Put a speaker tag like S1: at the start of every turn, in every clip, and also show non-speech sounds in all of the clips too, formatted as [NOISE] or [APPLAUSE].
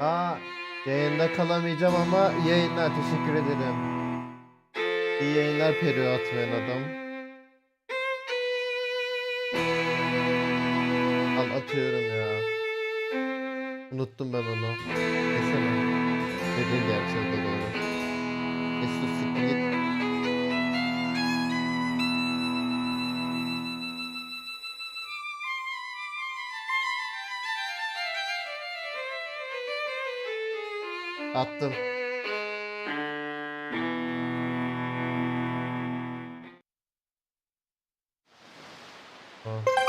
S1: Aa, yayında kalamayacağım ama iyi yayınlar teşekkür ederim. İyi yayınlar Peri atmayan adam. Al atıyorum ya. Unuttum ben onu. Desene. O da doğru. Mesut siktir. Attım. Ha.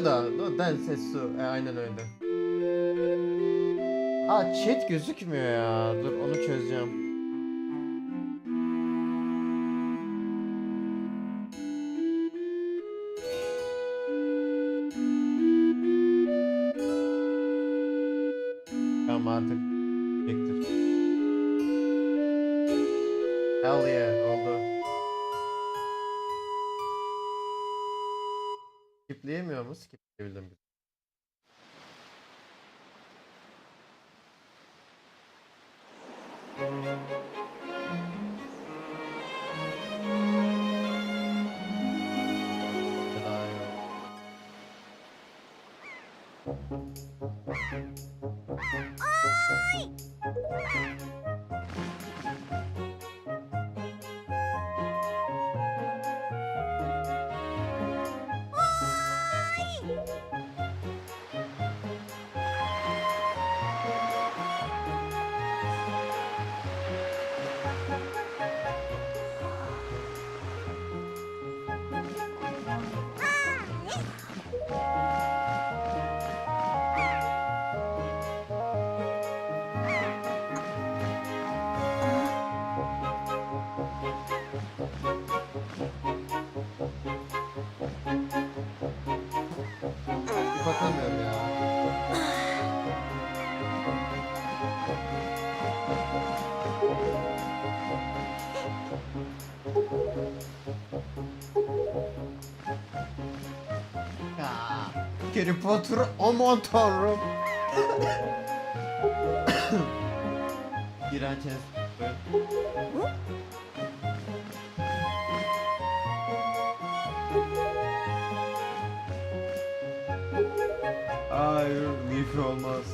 S1: Deruda, no, Del Sessu. E, aynen öyle. Aa chat gözükmüyor ya. Dur onu çözeceğim. Tamam artık. Bektir. Hell yeah oldu. Skipleyemiyor mu? Skipleyebildim. Harry Potter aman tanrım. İğrenç. Hayır, Wi-Fi olmaz.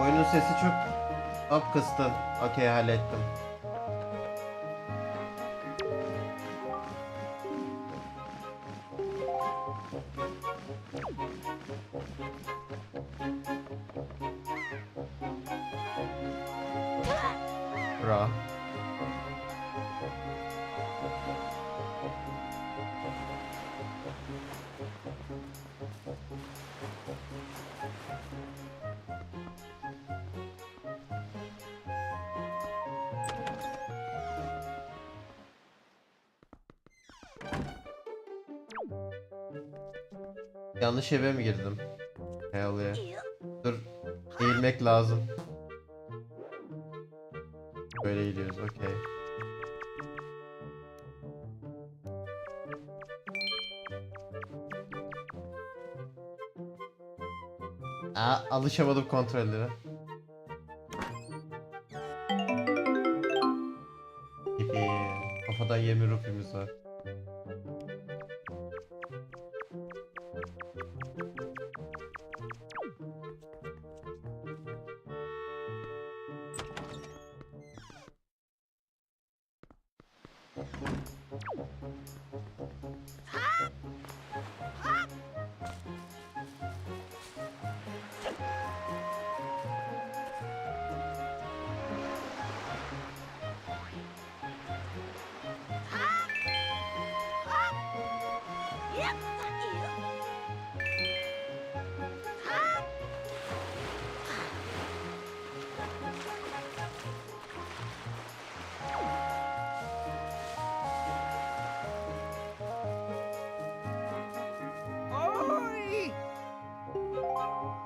S1: Oyunun sesi çok up kıstı. Okey hallettim. Yanlış eve mi girdim? Hell yeah. Dur. Eğilmek lazım. Böyle eğiliyoruz okey. Aa, alışamadım kontrollere. Kafadan 20 rupimiz var.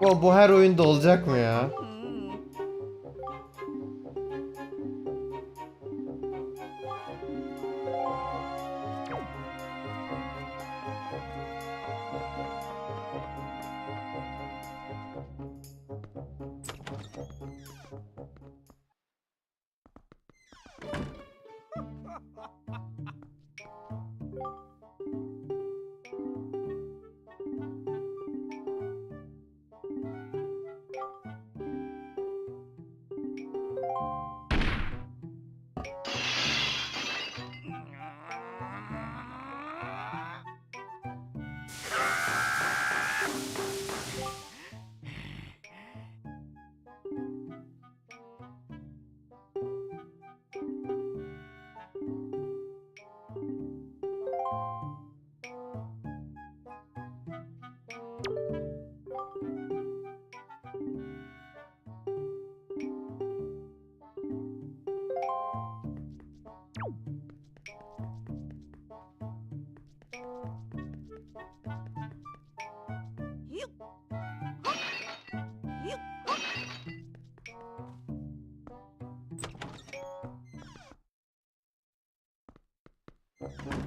S1: Bu, bu her oyunda olacak mı ya? Oyun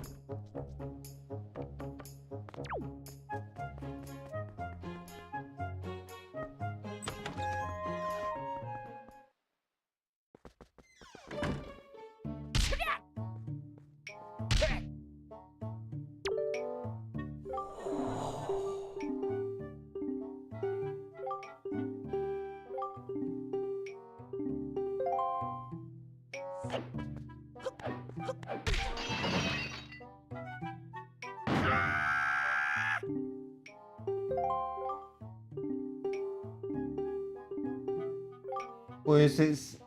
S1: ses...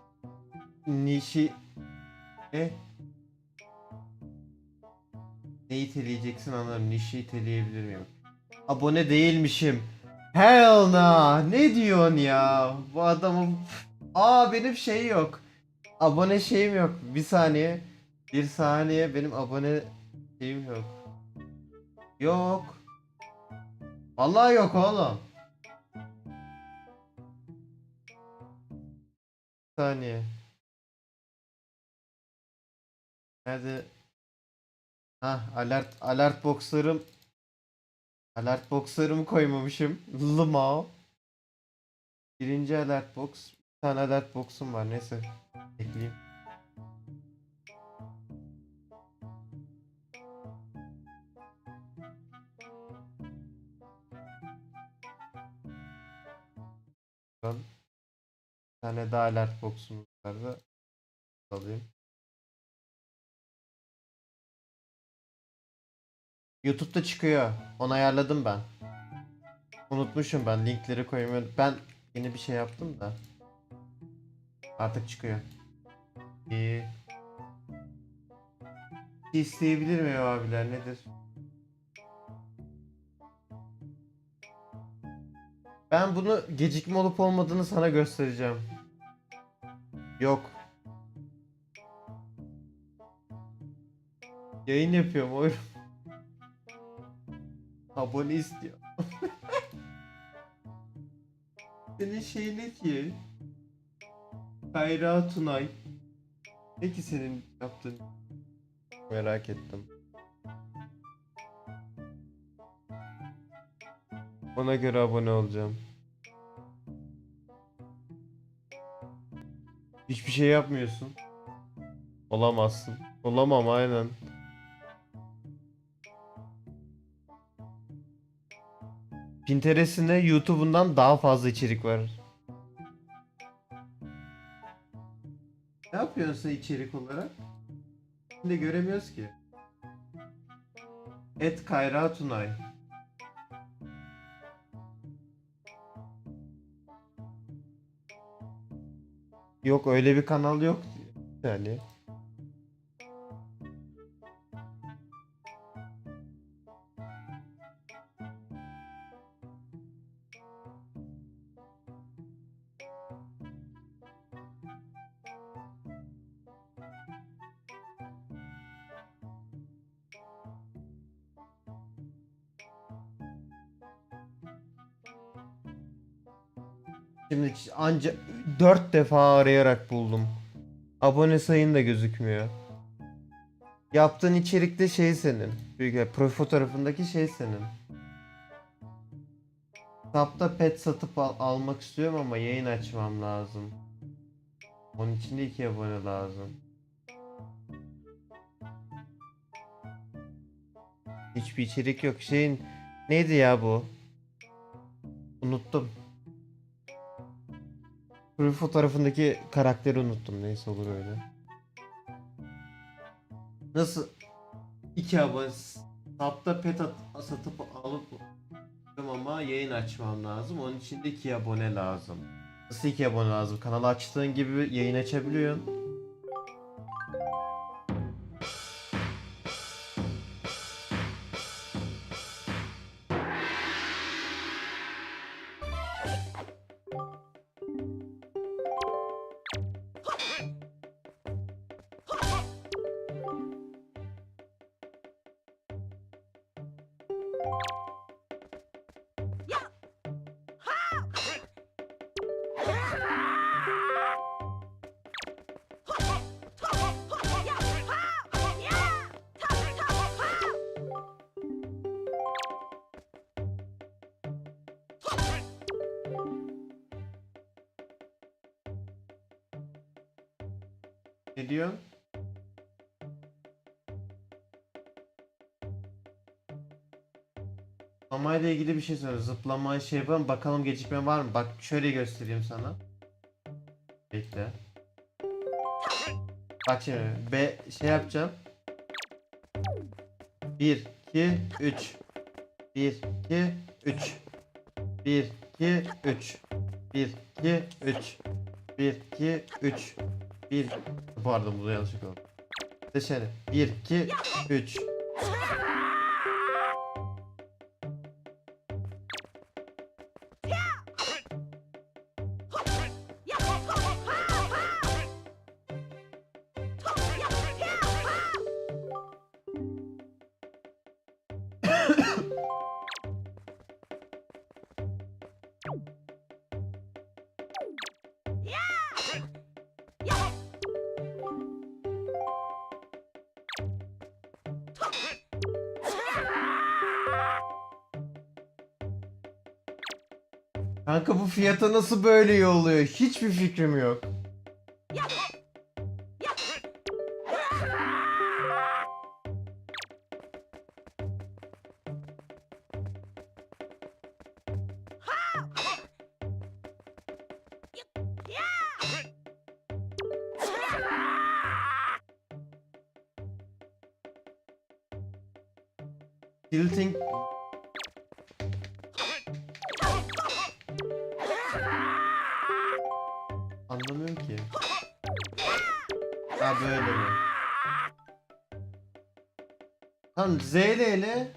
S1: Nişi... Ne? Neyi iteleyeceksin anlarım. Nişi iteleyebilir miyim? Abone değilmişim. Hell no. Ne diyorsun ya? Bu adamın... Aa benim şey yok. Abone şeyim yok. Bir saniye. Bir saniye benim abone şeyim yok. Yok. Vallahi yok oğlum. Saniye. Nerede? Ha alert alert boxlarım alert boxlarımı koymamışım. [LAUGHS] Limo. Birinci alert box. Bir tane alert box'um var. Neyse. Ekleyeyim. Tane daha alert box'umuz vardı. Alayım. YouTube'da çıkıyor. Onu ayarladım ben. Unutmuşum ben linkleri koymuyorum. Ben yeni bir şey yaptım da. Artık çıkıyor. İyi. İsteyebilir miyim abiler nedir? Ben bunu gecikme olup olmadığını sana göstereceğim. Yok. Yayın yapıyorum oyun. [LAUGHS] Abone istiyor. [LAUGHS] Senin şey ne ki? Kayra Tunay. Ne ki senin yaptığın? Merak ettim. Ona göre abone olacağım. Hiçbir şey yapmıyorsun. Olamazsın. Olamam aynen. Pinterest'inde YouTube'undan daha fazla içerik var. Ne yapıyorsun sen içerik olarak? Şimdi göremiyoruz ki. Et Kayra Tunay. Yok öyle bir kanal yok yani. Şimdi anca 4 defa arayarak buldum. Abone sayın da gözükmüyor. Yaptığın içerikte şey senin. Büyük profil fotoğrafındaki şey senin. Tapta pet satıp al- almak istiyorum ama yayın açmam lazım. Onun için de 2 abone lazım. Hiçbir içerik yok. Şeyin neydi ya bu? Unuttum. Profil fotoğrafındaki karakteri unuttum. Neyse olur öyle. Nasıl? İki abone Tapta pet at- satıp alıp ama yayın açmam lazım. Onun için de iki abone lazım. Nasıl iki abone lazım? Kanalı açtığın gibi yayın açabiliyorsun. Ne diyorsun? Zıplamayla ilgili bir şey söyle. Zıplamayı şey yapalım. Bakalım gecikme var mı? Bak şöyle göstereyim sana. Bekle. Bak şimdi. B şey yapacağım. 1 2 3 1 2 3 1 2 3 1 2 3 1 2 3 1 Pardon bu da yanlışlık oldu. Dışarı. 1 2 3 Kanka bu fiyata nasıl böyle iyi oluyor? Hiçbir fikrim yok. Ha böyle mi? Tamam Z ile ile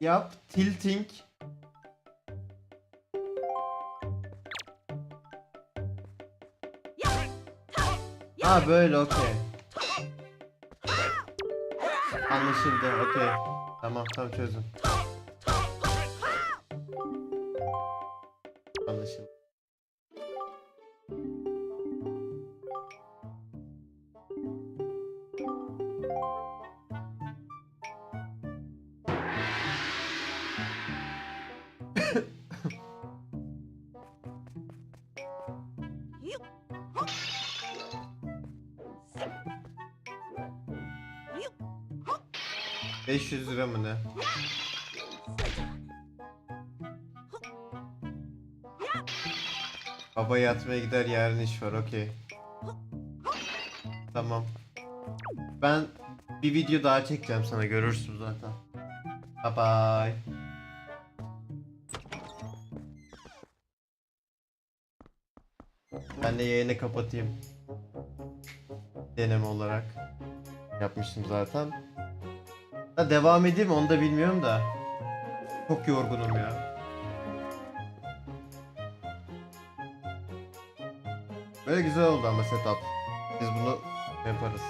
S1: yap tilting Ha böyle okey. Anlaşıldı okey. Tamam tamam çözdüm. 500 lira mı ne? Baba yatmaya gider yarın iş var okey. Tamam. Ben bir video daha çekeceğim sana görürsün zaten. Bye bye. Ben de yayını kapatayım. Deneme olarak yapmıştım zaten. Ha, devam edeyim onu da bilmiyorum da. Çok yorgunum ya. Böyle güzel oldu ama setup. Biz bunu yaparız.